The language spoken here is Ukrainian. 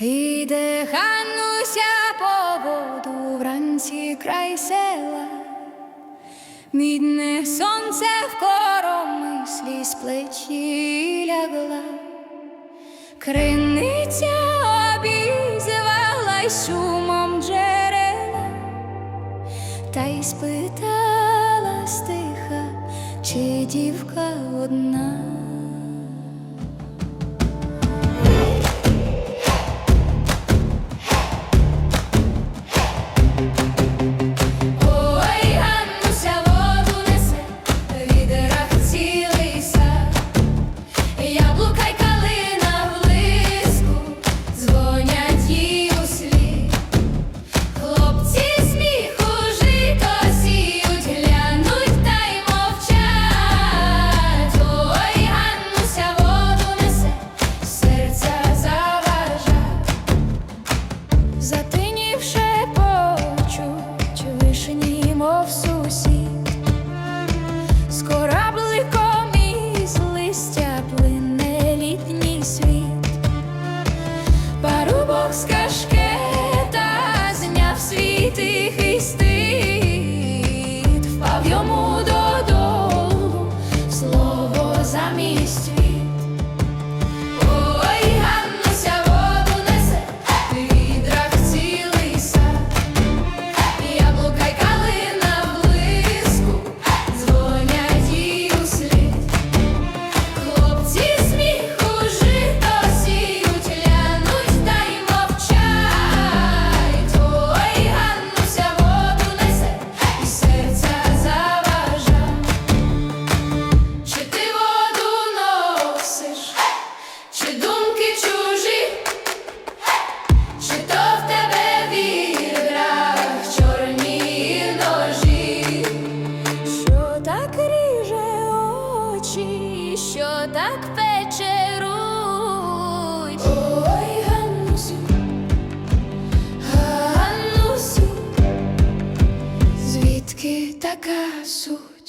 Іде Ганнуся по воду вранці край села, Мідне сонце в коромислі з плечі лягла, Криниця обізвала й шумом джерела, та й спитала стиха, чи дівка одна. know Думки чужі, чи то в тебе віра, в чорні ножі, що так ріже очі, що так пече. Ой, Ганусю, Ганусю, звідки така суть?